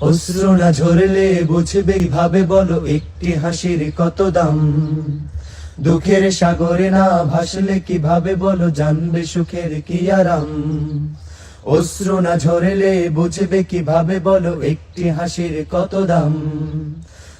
অশ্রু না ঝরলে বুঝবে ভাবে বলো, একটি হাসির কত দাম? দুঃখের সাগরে না ভাসলে কীভাবে বলো, জানবে সুখের কি আরাম? অশ্রু না ঝরেলে বুঝবে কীভাবে বলো, একটি হাসির কত দাম?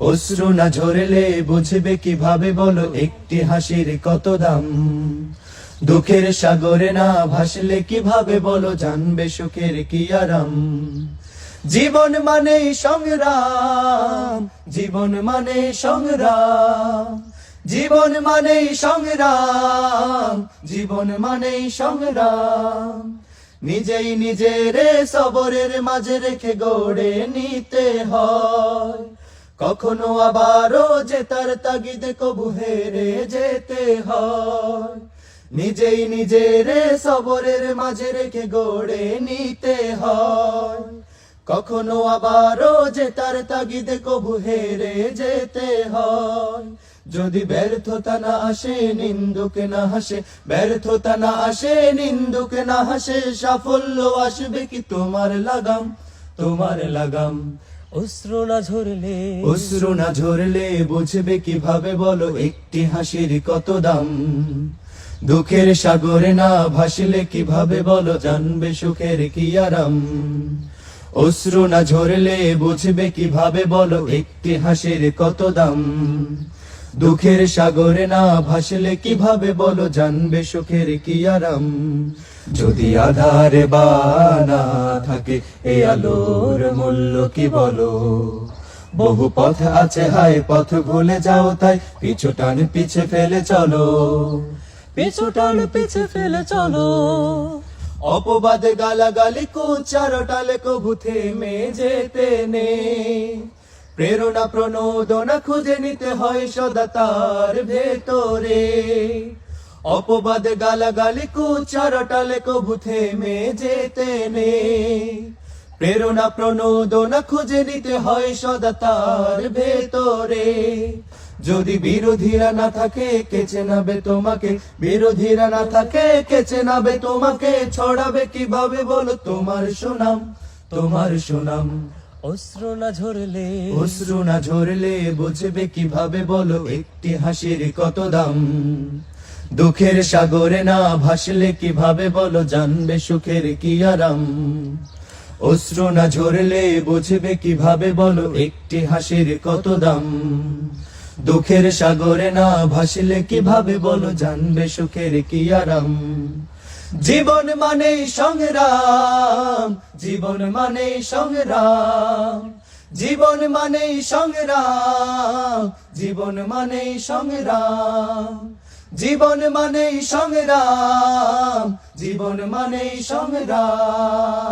অশ্রু না ঝরলে বুঝবে কীভাবে বলো একটি হাসির কত দাম? দুঃখের সাগরে না ভাসলে কীভাবে বলো জানবে সুখের কি আরাম? জীবন মানে সংগ্রাম, জীবন মানে সংগ্রাম, জীবন মানে সংগ্রাম, জীবন মানে সংগ্রাম। নিজেই নিজের সবরের মাঝে রেখে গড়ে নিতে হয়। কখনো আবারও যে তার তাগিদে কবু হেরে যেতে হয়। নিজেই নিজের সবরের মাঝে রেখে গড়ে নিতে হয়। কখনো আবারও যে তার তাগিদে কবু হেরে যেতে হয়। যদি ব্যর্থতা না আসে, নিন্দুক না হাসে, ব্যর্থতা না আসে, নিন্দুক না হাসে, সাফল্য আসবে কি তোমার লাগাম? তোমার লাগাম অশ্রু না ঝরলে অশ্রু না ঝরলে বুঝবে কীভাবে বলো, একটি হাসির কত দাম? দুঃখের সাগরে না ভাসলে কীভাবে বলো, জানবে সুখের কি আরাম? অশ্রু না ঝরলে বুঝবে কীভাবে বলো, একটি হাসির কত দাম? দুঃখের সাগরে না ভাসলে কীভাবে বলো, জানবে সুখের কি আরাম? যদি আধারে বানা থাকে এই আলোর মূল্য কি বলো? বহু পথ আছে, হায় পথ ভুলে যাও তাই, পিছু টান পিছে ফেলে চলো। পিছু টান পিছে ফেলে চলো। অপবাদ গালাগালি কুচারটালে কবু থেমে যেতে নে প্রেরণা প্রণোদনা খুঁজে নিতে হয় সদা তার ভেতরে। অপবাদ গালাগালি কুচারটালে কবু থেমে যেতে নে। প্রেরণা প্রণোদনা খুঁজে নিতে হয় সদা তার ভেতরে। যদি বিরোধীরা না থাকে কেচে নাবে তোমাকে? বিরোধীরা না থাকে কেচে নাবে তোমাকে? ছড়াবে কীভাবে বলো? তোমার সুনাম তোমার সুনাম। অশ্রু না ঝরলে। অশ্রু না ঝরলে বুঝবে কীভাবে বলো? একটি হাসির কত দাম? দুঃখের সাগরে না ভাসলে কীভাবে বলো, জানবে সুখের কি আরাম? অশ্রু না ঝরলে বুঝবে কীভাবে বলো, একটি হাসির কত দাম? দুঃখের সাগরে না ভাসলে কীভাবে বলো, জানবে সুখের কি আরাম? জীবন মানে সংগ্রাম, জীবন মানে সংগ্রাম। জীবন মানে সংগ্রাম, জীবন মানে সংগ্রাম। জীবন মানে সংগ্রাম জীবন মানে সংগ্রাম।